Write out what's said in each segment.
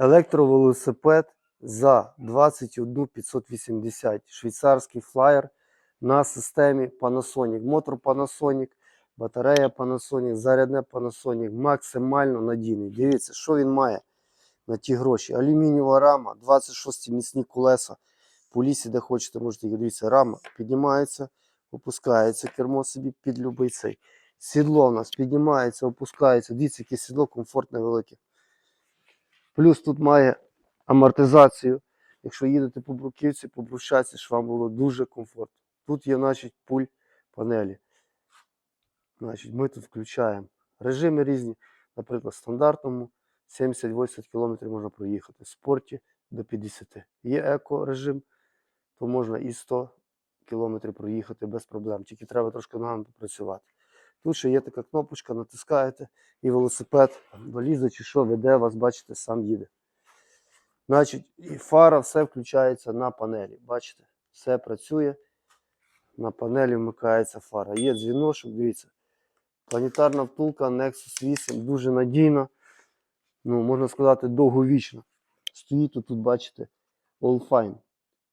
Електровелосипед за 21 580. Швейцарський флаєр на системі Panasonic. Мотор Panasonic, батарея Panasonic, зарядне Panasonic. Максимально надійний. Дивіться, що він має на ті гроші. Алюмінієва рама, 26 міцні колеса. По лісі, де хочете, можете дивіться. Рама піднімається, опускається, кермо собі під любий цей. Сідло у нас піднімається, опускається. Дивіться, яке сідло комфортне, велике. Плюс тут має амортизацію. Якщо їдете по бруківці, по брусчатці, щоб вам було дуже комфортно. Тут є, значить, пуль панелі. Значить, ми тут включаємо режими різні. Наприклад, в стандартному 70-80 км можна проїхати. В спорті до 50. Є еко-режим, то можна і 100 км проїхати без проблем. Тільки треба трошки ногами попрацювати. Тут ще є така кнопочка, натискаєте, і велосипед валіза чи що веде вас, бачите, сам їде. Значить, і фара, все включається на панелі. Бачите, все працює. На панелі вмикається фара. Є дзвіночок, дивіться. Планетарна втулка Nexus 8 дуже надійна. Ну, можна сказати, довговічна. Стоїть тут, бачите, All Fine.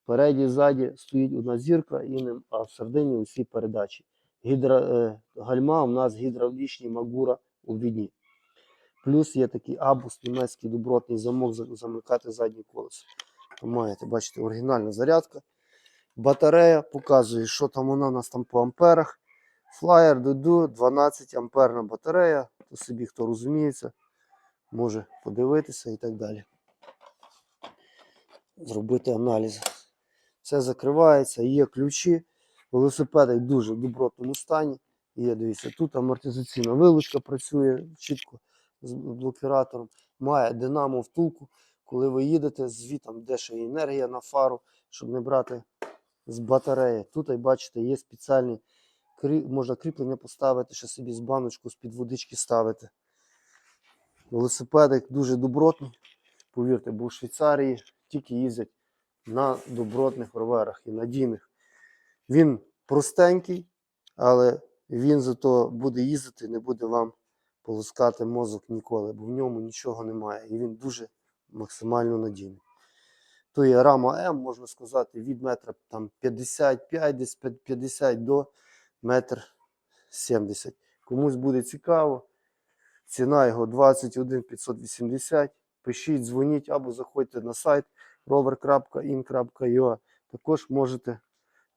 Впереді ззаді стоїть одна зірка, і не- а в середині усі передачі. Гідра, е, гальма у нас гідравлічні Магура у відні. Плюс є такий абус, німецький добротний замок замикати заднє колесо. Маєте, бачите, оригінальна зарядка. Батарея показує, що там вона у нас там по амперах. Flyer Dudu 12 амперна батарея. То собі хто розуміється, може подивитися і так далі. Зробити аналіз. Це закривається, є ключі. Велосипеди в дуже добротному стані. Є, дивіться, тут амортизаційна вилучка працює чітко з блокіратором. Має динамо втулку. Коли ви їдете, звітом де енергія на фару, щоб не брати з батареї. Тут, бачите, є спеціальні можна кріплення поставити, ще собі з баночку з-під водички ставити. Велосипедик дуже добротний. Повірте, бо в Швейцарії тільки їздять на добротних роверах і надійних. Він простенький, але він зато буде їздити, не буде вам полоскати мозок ніколи, бо в ньому нічого немає. І він дуже максимально надійний. То є рама М, можна сказати, від метра там 55, десь 50 до метр 70. Комусь буде цікаво. Ціна його 21 580. Пишіть, дзвоніть або заходьте на сайт rover.in.ua. Також можете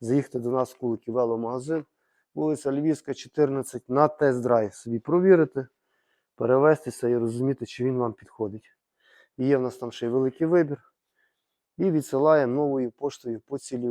заїхати до нас в Куликів веломагазин, вулиця Львівська, 14 на тест-драйв. Собі провірити, перевестися і розуміти, чи він вам підходить. І є в нас там ще й великий вибір. І відсилаємо новою поштою по цілій